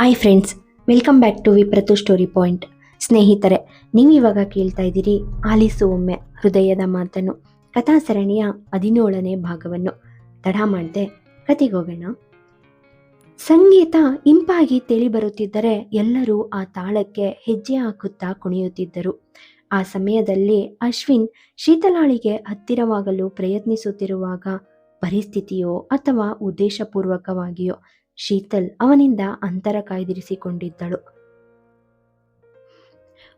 Hi friends welcome back to ವಿಪ್ರತು story point ಸ್ನೇಹಿತರೆ, ನೀವಿವಾಗ ಕೇಳ್ತಾ ಇದ್ದೀರಿ ಆಲಿಸು ಒಮ್ಮೆ ಹೃದಯದ ಮಾತನ್ನು, ಕಥಾ ಸರಣಿಯ ಹದಿನೇಳನೇ ಭಾಗವನ್ನು. ತಡ ಮಾಡದೆ ಕತೆಗೋಗೋಣ ಸಂಗೀತ ಇಂಪಾಗಿ ತಿಳಿ ಬರುತ್ತಿದ್ದರೆ ಎಲ್ಲರೂ ಆ ತಾಳಕ್ಕೆ ಹೆಜ್ಜೆ ಹಾಕುತ್ತಾ ಕುಣಿಯುತ್ತಿದ್ದರು. ಆ ಸಮಯದಲ್ಲಿ ಅಶ್ವಿನ್ ಶೀತಲಾಳಿಗೆ ಹತ್ತಿರವಾಗಲು ಪ್ರಯತ್ನಿಸುತ್ತಿರುವಾಗ ಪರಿಸ್ಥಿತಿಯೋ ಅಥವಾ ಉದ್ದೇಶಪೂರ್ವಕವಾಗಿಯೋ ಶೀತಲ್ ಅವನಿಂದ ಅಂತರ ಕಾಯ್ದಿರಿಸಿಕೊಂಡಿದ್ದಳು.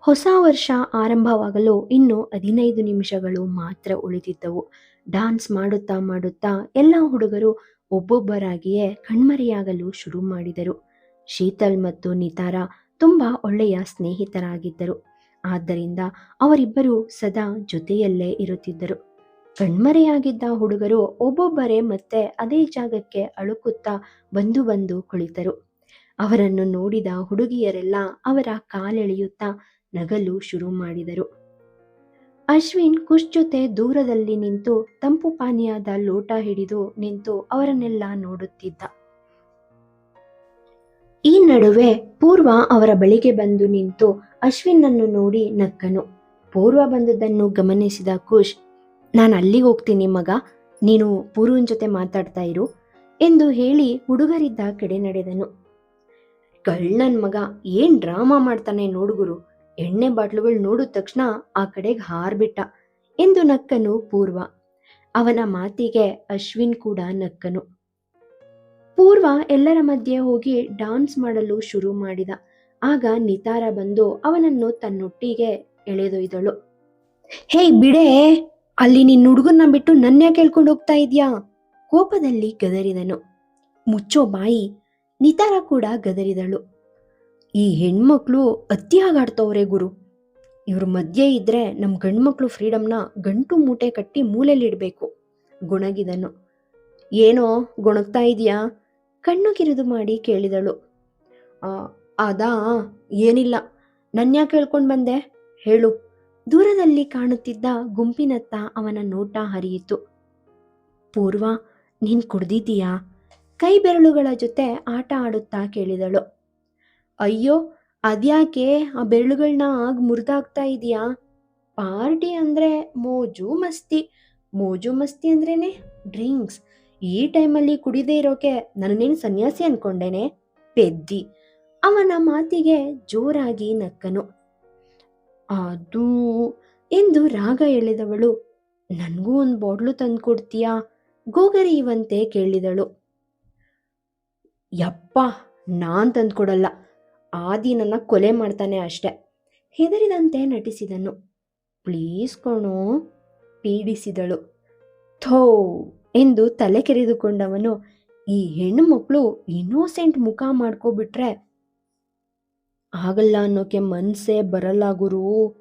ಹೊಸ ವರ್ಷ ಆರಂಭವಾಗಲು ಇನ್ನು ಹದಿನೈದು ನಿಮಿಷಗಳು ಮಾತ್ರ ಉಳಿದಿದ್ದವು. ಡಾನ್ಸ್ ಮಾಡುತ್ತಾ ಮಾಡುತ್ತಾ ಎಲ್ಲ ಹುಡುಗರು ಒಬ್ಬೊಬ್ಬರಾಗಿಯೇ ಕಣ್ಮರೆಯಾಗಲು ಶುರು ಮಾಡಿದರು. ಶೀತಲ್ ಮತ್ತು ನಿತಾರ ತುಂಬಾ ಒಳ್ಳೆಯ ಸ್ನೇಹಿತರಾಗಿದ್ದರು. ಆದ್ದರಿಂದ ಅವರಿಬ್ಬರು ಸದಾ ಜೊತೆಯಲ್ಲೇ ಇರುತ್ತಿದ್ದರು. ಕಣ್ಮರೆಯಾಗಿದ್ದ ಹುಡುಗರು ಒಬ್ಬೊಬ್ಬರೇ ಮತ್ತೆ ಅದೇ ಜಾಗಕ್ಕೆ ಅಳುಕುತ್ತಾ ಬಂದು ಬಂದು ಕುಳಿತರು. ಅವರನ್ನು ನೋಡಿದ ಹುಡುಗಿಯರೆಲ್ಲ ಅವರ ಕಾಲೆಳೆಯುತ್ತಾ ನಗಲು ಶುರು ಮಾಡಿದರು. ಅಶ್ವಿನ್ ಕುಶ್ ಜೊತೆ ದೂರದಲ್ಲಿ ನಿಂತು ತಂಪು ಪಾನೀಯದ ಲೋಟ ಹಿಡಿದು ನಿಂತು ಅವರನ್ನೆಲ್ಲ ನೋಡುತ್ತಿದ್ದ. ಈ ನಡುವೆ ಪೂರ್ವ ಅವರ ಬಳಿಗೆ ಬಂದು ನಿಂತು ಅಶ್ವಿನ್ನನ್ನು ನೋಡಿ ನಕ್ಕನು. ಪೂರ್ವ ಬಂದದ್ದನ್ನು ಗಮನಿಸಿದ ಕುಶ್ ನಾನು ಅಲ್ಲಿಗೆ ಹೋಗ್ತೀನಿ ಮಗ. ನೀನು ಪೂರ್ವನ ಜೊತೆ ಮಾತಾಡ್ತಾ ಇರು ಎಂದು ಹೇಳಿ ಹುಡುಗರಿದ್ದ ಕಡೆ ನಡೆದನು. ಕಳ್ಳನ್ ಮಗ, ಏನ್ ಡ್ರಾಮಾ ಮಾಡ್ತಾನೆ ನೋಡುಗುರು ಎಣ್ಣೆ ಬಾಟ್ಲುಗಳು ನೋಡಿದ ತಕ್ಷಣ ಆ ಕಡೆಗೆ ಹಾರ್ಬಿಟ್ಟ ಎಂದು ನಕ್ಕನು ಪೂರ್ವ. ಅವನ ಮಾತಿಗೆ ಅಶ್ವಿನ್ ಕೂಡ ನಕ್ಕನು. ಪೂರ್ವ ಎಲ್ಲರ ಮಧ್ಯೆ ಹೋಗಿ ಡಾನ್ಸ್ ಮಾಡಲು ಶುರು ಮಾಡಿದ. ಆಗ ನಿತಾರ ಬಂದು ಅವನನ್ನು ತನ್ನೊಟ್ಟಿಗೆ ಎಳೆದೊಯ್ದಳು. ಹೇ ಬಿಡೇ! ಅಲ್ಲಿ ನಿನ್ನ ಹುಡುಗನ್ನ ಬಿಟ್ಟು ನನ್ನ ಕೇಳ್ಕೊಂಡು ಹೋಗ್ತಾ ಇದ್ಯಾ? ಕೋಪದಲ್ಲಿ ಗದರಿದನು. ಮುಚ್ಚೋ ಬಾಯಿ ನಿತಾರ ಕೂಡ ಗದರಿದಳು. ಈ ಹೆಣ್ಮಕ್ಳು ಅತಿಯಾಗಾಡ್ತವ್ರೆ ಗುರು. ಇವ್ರ ಮಧ್ಯೆ ಇದ್ರೆ ನಮ್ಮ ಗಂಡ್ಮಕ್ಳು ಫ್ರೀಡಮ್ನ ಗಂಟು ಮೂಟೆ ಕಟ್ಟಿ ಮೂಲೆಯಲ್ಲಿಡ್ಬೇಕು ಗುಣಗಿದನು. ಏನೋ ಗೊಣಗ್ತಾ ಇದೆಯಾ? ಕಣ್ಣು ಕಿರಿದು ಮಾಡಿ ಕೇಳಿದಳು. "ಆ, ಅದಾ ಏನಿಲ್ಲ. ನನ್ಯಾ ಕೇಳ್ಕೊಂಡು ಬಂದೆ? ಹೇಳು. ದೂರದಲ್ಲಿ ಕಾಣುತ್ತಿದ್ದ ಗುಂಪಿನತ್ತ ಅವನ ನೋಟ ಹರಿಯಿತು. ಪೂರ್ವ, ನೀನ್ ಕುಡ್ದಿದ್ದೀಯಾ? ಕೈ ಬೆರಳುಗಳ ಜೊತೆ ಆಟ ಆಡುತ್ತಾ ಕೇಳಿದಳು. ಅಯ್ಯೋ, ಅದ್ಯಾಕೆ? ಆ ಬೆರಳುಗಳನ್ನ ಆಗ ಮುರಿದಾಗ್ತಾ ಇದೆಯಾ? ಪಾರ್ಟಿ ಅಂದ್ರೆ ಮೋಜು ಮಸ್ತಿ. ಮೋಜು ಮಸ್ತಿ ಅಂದ್ರೇನೆ? ಡ್ರಿಂಕ್ಸ್. ಈ ಟೈಮಲ್ಲಿ ಕುಡಿದೇ ಇರೋಕೆ ನನ್ನೇನು ಸನ್ಯಾಸಿ ಅನ್ಕೊಂಡೇನೆ? ಪೆದ್ದಿ. ಅವನ ಮಾತಿಗೆ ಜೋರಾಗಿ ನಕ್ಕನು. ಅದು. ಎಂದು ರಾಗ ಎಳೆದವಳು ನನಗೂ ಒಂದು ಬಾಟ್ಲು ತಂದು ಕೊಡ್ತೀಯಾ ಗೋಗರಿಯುವಂತೆ ಕೇಳಿದಳು. ಯಪ್ಪ, ನಾನ್ ತಂದ್ಕೊಡಲ್ಲ. ಆದಿ ನನ್ನ ಕೊಲೆ ಮಾಡ್ತಾನೆ ಅಷ್ಟೆ. ಹೆದರಿದಂತೆ ನಟಿಸಿದನು. ಪ್ಲೀಸ್ ಕಣೋ, ಪೀಡಿಸಿದಳು. ಥೋ, ಎಂದು ತಲೆ ಕೆರೆದುಕೊಂಡವನು, ಈ ಹೆಣ್ಣು ಮಕ್ಕಳು ಇನ್ನೋಸೆಂಟ್ ಮುಖ ಮಾಡ್ಕೊಬಿಟ್ರೆ ಆಗಲ್ಲ ಅನ್ನೋಕೆ ಮನ್ಸೇ ಬರಲ್ಲ ಗುರು.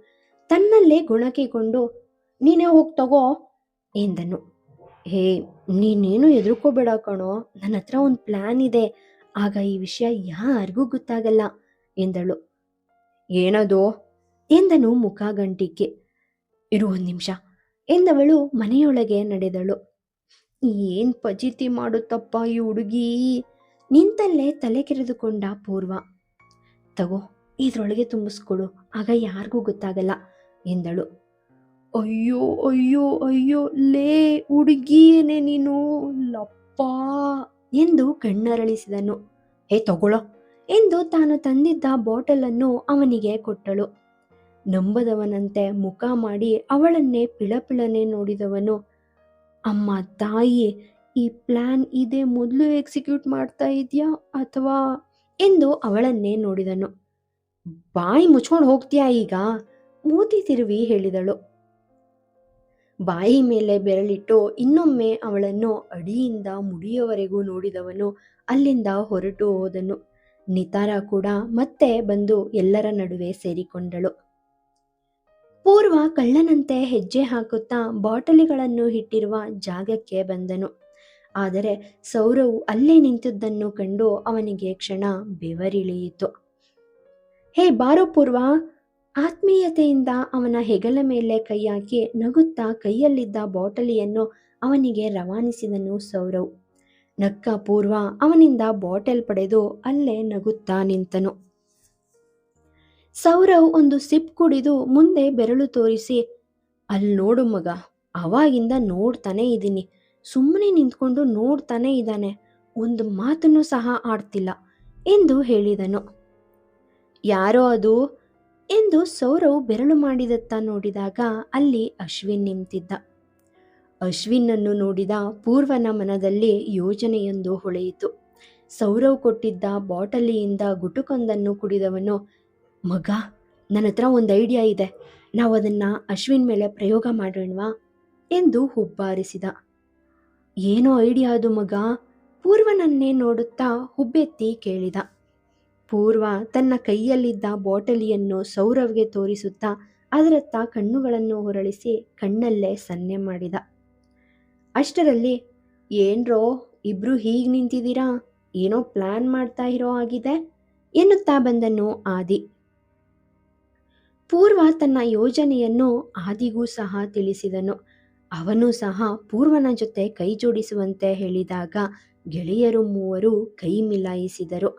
ತನ್ನಲ್ಲೇ ಗುಣಕಿಕೊಂಡು, ನೀನೇ ಹೋಗಿ ತಗೋ ಎಂದನು. ಹೇ, ನೀನೇನು ಹೆದರ್ಕೋಬೇಡ ಕಣೋ. ನನ್ನ ಹತ್ರ ಒಂದು ಪ್ಲಾನ್ ಇದೆ. ಆಗ ಈ ವಿಷಯ ಯಾರಿಗೂ ಗೊತ್ತಾಗಲ್ಲ ಎಂದಳು. ಏನದು? ಎಂದನು ಮುಖ ಗಂಟಿಕೆ. ಇರು ಒಂದು ನಿಮಿಷ ಎಂದವಳು ಮನೆಯೊಳಗೆ ನಡೆದಳು. ಏನ್ ಪಜಿತಿ ಮಾಡುತ್ತಪ್ಪ ಈ ಹುಡುಗಿ? ನಿಂತಲ್ಲೇ ತಲೆ ಕೆರೆದುಕೊಂಡ ಪೂರ್ವ. ತಗೋ, ಇದರೊಳಗೆ ತುಂಬಿಸ್ಕೊಡು. ಆಗ ಯಾರಿಗೂ ಗೊತ್ತಾಗಲ್ಲ ಎಂದಳು. ಅಯ್ಯೋ ಅಯ್ಯೋ ಅಯ್ಯೋ, ಲೇ, ಹುಡುಗಿಯೇನೆ ನೀನು, ಲಪ್ಪ ಎಂದು ಕಣ್ಣರಳಿಸಿದನು. ಹೇ, ತಗೊಳ್ಳೋ ಎಂದು ತಾನು ತಂದಿದ್ದ ಬಾಟಲನ್ನು ಅವನಿಗೆ ಕೊಟ್ಟಳು. ನಂಬದವನಂತೆ ಮುಖ ಮಾಡಿ ಅವಳನ್ನೇ ಪಿಳಪಿಳನೆ ನೋಡಿದವನು. ಅಮ್ಮ ತಾಯಿ ಈ ಪ್ಲಾನ್ ಇದೇ, ಮೊದಲು ಎಕ್ಸಿಕ್ಯೂಟ್ ಮಾಡ್ತಾ ಇದೆಯಾ ಅಥವಾ ಎಂದು ಅವಳನ್ನೇ ನೋಡಿದನು. ಬಾಯಿ ಮುಚ್ಕೊಂಡು ಹೋಗ್ತೀಯಾ ಈಗ? ಮೂತಿ ತಿರುವಿ ಹೇಳಿದಳು. ಬಾಯಿ ಮೇಲೆ ಬೆರಳಿಟ್ಟು ಇನ್ನೊಮ್ಮೆ ಅವಳನ್ನು ಅಡಿಯಿಂದ ಮುಡಿಯವರೆಗೂ ನೋಡಿದವನು ಅಲ್ಲಿಂದ ಹೊರಟು ಹೋದನು. ನಿತಾರ ಕೂಡ ಮತ್ತೆ ಬಂದು ಎಲ್ಲರ ನಡುವೆ ಸೇರಿಕೊಂಡಳು. ಪೂರ್ವ ಕಳ್ಳನಂತೆ ಹೆಜ್ಜೆ ಹಾಕುತ್ತಾ ಬಾಟಲಿಗಳನ್ನು ಇಟ್ಟಿರುವ ಜಾಗಕ್ಕೆ ಬಂದನು. ಆದರೆ ಸೌರವು ಅಲ್ಲೇ ನಿಂತಿದ್ದನ್ನು ಕಂಡು ಅವನಿಗೆ ಕ್ಷಣ ಬೆವರಿಳಿಯಿತು. ಹೇ ಬಾರೋ ಪೂರ್ವ ಆತ್ಮೀಯತೆಯಿಂದ ಅವನ ಹೆಗಲ ಮೇಲೆ ಕೈ ಹಾಕಿ ನಗುತ್ತಾ ಕೈಯಲ್ಲಿದ್ದ ಬಾಟಲಿಯನ್ನು ಅವನಿಗೆ ರವಾನಿಸಿದನು ಸೌರವ್. ನಕ್ಕ ಪೂರ್ವ, ಅವನಿಂದ ಬಾಟಲ್ ಪಡೆದು ಅಲ್ಲೇ ನಗುತ್ತಾ ನಿಂತನು. ಸೌರವ್ ಒಂದು ಸಿಪ್ ಕುಡಿದು ಮುಂದೆ ಬೆರಳು ತೋರಿಸಿ, ಅಲ್ಲಿ ನೋಡು ಮಗ, ಅವಾಗಿಂದ ನೋಡ್ತಾನೆ ಇದ್ದೀನಿ ಸುಮ್ಮನೆ ನಿಂತ್ಕೊಂಡು ನೋಡ್ತಾನೆ ಇದ್ದಾನೆ. ಒಂದು ಮಾತನ್ನು ಸಹ ಆಡ್ತಿಲ್ಲ ಎಂದು ಹೇಳಿದನು. ಯಾರೋ ಅದು ಎಂದು ಸೌರವ್ ಬೆರಳು ಮಾಡಿದತ್ತ ನೋಡಿದಾಗ ಅಲ್ಲಿ ಅಶ್ವಿನ್ ನಿಂತಿದ್ದ. ಅಶ್ವಿನ್ನನ್ನು ನೋಡಿದ ಪೂರ್ವನ ಮನದಲ್ಲಿ ಯೋಜನೆಯೊಂದು ಹೊಳೆಯಿತು. ಸೌರವ್ ಕೊಟ್ಟಿದ್ದ ಬಾಟಲಿಯಿಂದ ಗುಟುಕೊಂದನ್ನು ಕುಡಿದವನು, ಮಗ, ನನ್ನ ಹತ್ರ ಒಂದು ಐಡಿಯಾ ಇದೆ. ನಾವು ಅದನ್ನು ಅಶ್ವಿನ್ ಮೇಲೆ ಪ್ರಯೋಗ ಮಾಡೋಣವಾ? ಎಂದು ಹುಬ್ಬಾರಿಸಿದ. ಏನೋ ಐಡಿಯಾ ಅದು ಮಗ. ಪೂರ್ವನನ್ನೇ ನೋಡುತ್ತಾ ಹುಬ್ಬೆತ್ತಿ ಕೇಳಿದ. ಪೂರ್ವ ತನ್ನ ಕೈಯಲ್ಲಿದ್ದ ಬಾಟಲಿಯನ್ನು ಸೌರವ್ಗೆ ತೋರಿಸುತ್ತಾ ಅದರತ್ತ ಕಣ್ಣುಗಳನ್ನು ಹೊರಳಿಸಿ ಕಣ್ಣಲ್ಲೇ ಸನ್ನೆ ಮಾಡಿದ. ಅಷ್ಟರಲ್ಲಿ ಏನ್ರೋ ಇಬ್ರು ಹೀಗ್ ನಿಂತಿದ್ದೀರಾ? ಏನೋ ಪ್ಲಾನ್ ಮಾಡ್ತಾ ಇರೋ ಆಗಿದೆ ಎನ್ನುತ್ತಾ ಬಂದನು ಆದಿ. ಪೂರ್ವ ತನ್ನ ಯೋಜನೆಯನ್ನು ಆದಿಗೂ ಸಹ ತಿಳಿಸಿದನು. ಅವನು ಸಹ ಪೂರ್ವನ ಜೊತೆ ಕೈ ಜೋಡಿಸುವಂತೆ ಹೇಳಿದಾಗ ಗೆಳೆಯರು ಮೂವರು ಕೈ ಮಿಲಾಯಿಸಿದರು.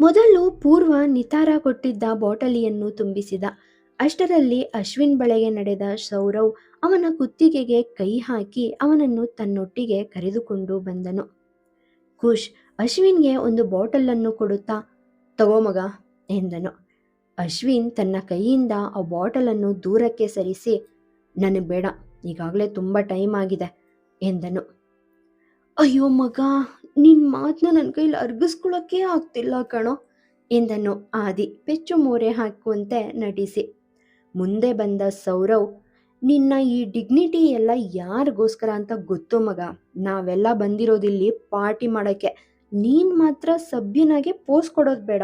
ಮೊದಲು ಪೂರ್ವ ನಿತಾರ ಕೊಟ್ಟಿದ್ದ ಬಾಟಲಿಯನ್ನು ತುಂಬಿಸಿದ. ಅಷ್ಟರಲ್ಲಿ ಅಶ್ವಿನ್ ಬಳೆಗೆ ನಡೆದ ಸೌರವ್ ಅವನ ಕುತ್ತಿಗೆಗೆ ಕೈ ಹಾಕಿ ಅವನನ್ನು ತನ್ನೊಟ್ಟಿಗೆ ಕರೆದುಕೊಂಡು ಬಂದನು. ಖುಷ್, ಅಶ್ವಿನ್ಗೆ ಒಂದು ಬಾಟಲನ್ನು ಕೊಡುತ್ತಾ ತಗೋ ಮಗ ಎಂದನು. ಅಶ್ವಿನ್ ತನ್ನ ಕೈಯಿಂದ ಆ ಬಾಟಲನ್ನು ದೂರಕ್ಕೆ ಸರಿಸಿ ನನಗೆ ಬೇಡ, ಈಗಾಗಲೇ ತುಂಬ ಟೈಮ್ ಆಗಿದೆ ಎಂದನು. ಅಯ್ಯೋ ಮಗ ನಿನ್ನ ಮಾತನ್ನ ನನ್ನ ಕೈಲಿ ಅರ್ಗಿಸ್ಕೊಳಕ್ಕೆ ಆಗ್ತಿಲ್ಲ ಕಣೋ ಎಂದನು ಆದಿ ಪೆಚ್ಚು ಮೋರೆ ಹಾಕುವಂತೆ ನಟಿಸಿ. ಮುಂದೆ ಬಂದ ಸೌರವ್, ನಿನ್ನ ಈ ಡಿಗ್ನಿಟಿ ಎಲ್ಲ ಯಾರಿಗೋಸ್ಕರ ಅಂತ ಗೊತ್ತು ಮಗ? ನಾವೆಲ್ಲ ಬಂದಿರೋದಿಲ್ಲಿ ಪಾರ್ಟಿ ಮಾಡೋಕ್ಕೆ ನೀನ್ ಮಾತ್ರ ಸಭ್ಯನಾಗೆ ಪೋಸ್ ಕೊಡೋದು ಬೇಡ.